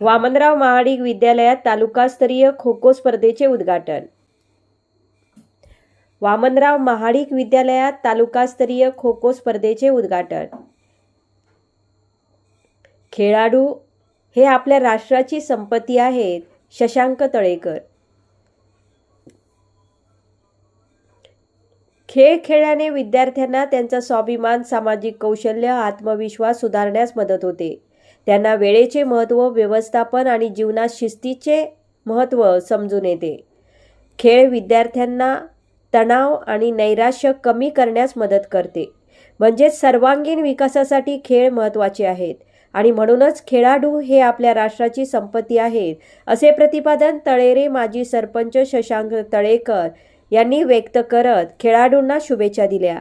वामनराव महाडिक विद्यालयात तालुकास्तरीय खो खो स्पर्धेचे उद्घाटन. वामनराव महाडिक विद्यालयात तालुकास्तरीय खो खो स्पर्धेचे उद्घाटन. खेळाडू हे आपल्या राष्ट्राची संपत्ती आहेत शशांक तळेकर. खेळ खेळल्याने विद्यार्थ्यांना त्यांचा स्वाभिमान सामाजिक कौशल्य आत्मविश्वास सुधारण्यास मदत होते. त्यांना वेळेचे महत्त्व व्यवस्थापन आणि जीवनात शिस्तीचे महत्त्व समजून येते. खेळ विद्यार्थ्यांना तणाव आणि नैराश्य कमी करण्यास मदत करते. म्हणजेच सर्वांगीण विकासासाठी खेळ महत्त्वाचे आहेत आणि म्हणूनच खेळाडू हे आपल्या राष्ट्राची संपत्ती आहेत असे प्रतिपादन तळेरे माजी सरपंच शशांक तळेकर यांनी व्यक्त करत खेळाडूंना शुभेच्छा दिल्या.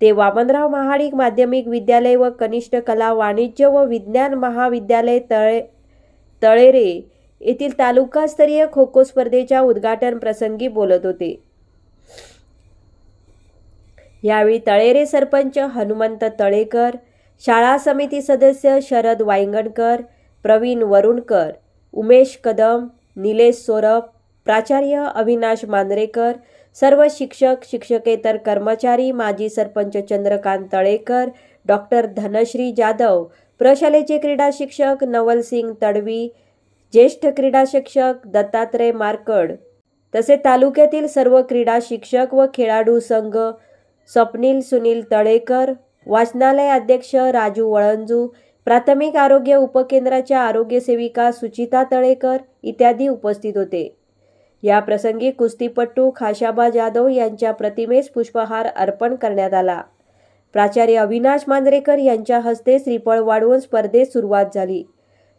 ते वामनराव महाडिक माध्यमिक विद्यालय व कनिष्ठ कला वाणिज्य व विज्ञान महाविद्यालय तळे तळेरे येथील तालुकास्तरीय खो खो स्पर्धेच्या उद्घाटन प्रसंगी बोलत होते. यावेळी तळेरे सरपंच हनुमंत तळेकर शाळा समिती सदस्य शरद वायंगणकर प्रवीण वरुणकर उमेश कदम निलेश सोरप प्राचार्य अविनाश मांद्रेकर सर्व शिक्षक शिक्षकेतर कर्मचारी माजी सरपंच चंद्रकांत तळेकर डॉक्टर धनश्री जाधव प्रशालेचे क्रीडा शिक्षक नवलसिंग तडवी ज्येष्ठ क्रीडा शिक्षक दत्तात्रय मार्कड तसे तालुक्यातील सर्व क्रीडा शिक्षक व खेळाडू संघ स्वप्नील सुनील तळेकर वाचनालय अध्यक्ष राजू वळंजू प्राथमिक आरोग्य उपकेंद्राच्या आरोग्य सेविका सुचिता तळेकर इत्यादी उपस्थित होते. या प्रसंगी कुस्तीपट्टू खाशाबा जाधव यांच्या प्रतिमेस पुष्पहार अर्पण करण्यात आला. प्राचार्य अविनाश मांजरेकर यांच्या हस्ते श्रीफळ वाढवून स्पर्धेस सुरुवात झाली.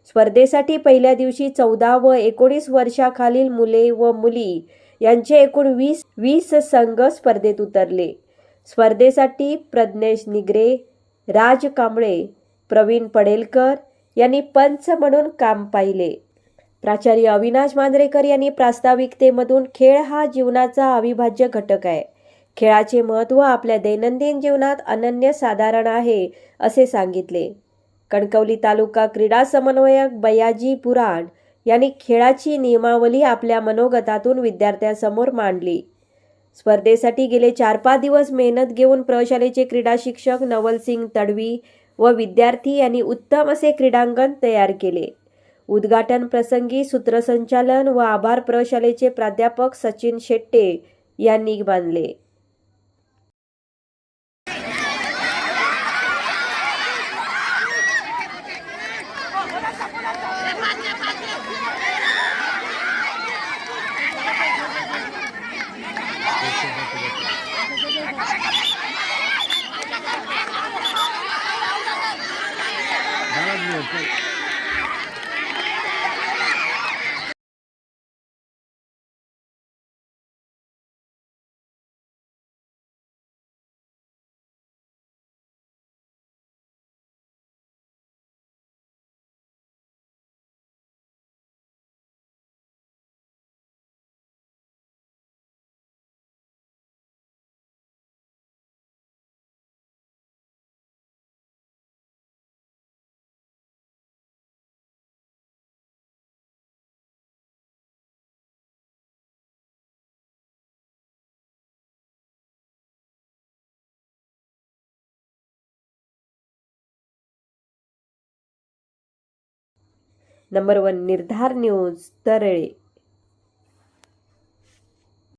स्पर्धेसाठी पहिल्या दिवशी चौदा व एकोणीस वर्षाखालील मुले व मुली यांचे एकूण वीस वीस संघ स्पर्धेत उतरले. स्पर्धेसाठी प्रज्ञेश निगरे राज कांबळे प्रवीण पडेलकर यांनी पंच म्हणून काम पाहिले. प्राचार्य अविनाश मांजरेकर यांनी प्रास्ताविकतेमधून खेळ हा जीवनाचा अविभाज्य घटक आहे. खेळाचे महत्त्व आपल्या दैनंदिन जीवनात अनन्य साधारण आहे असे सांगितले. कणकवली तालुका क्रीडा समन्वयक बयाजी पुराण यांनी खेळाची नियमावली आपल्या मनोगतातून विद्यार्थ्यांसमोर मांडली. स्पर्धेसाठी गेले चार पाच दिवस मेहनत घेऊन प्रशालेचे क्रीडा शिक्षक नवलसिंग तडवी व विद्यार्थी यांनी उत्तम असे क्रीडांगण तयार केले. उद्घाटन प्रसंगी सूत्रसंचालन व आभार प्रशालेचे प्राध्यापक सचिन शेट्टे यांनी बांधले number one Nirdhar news Tarale.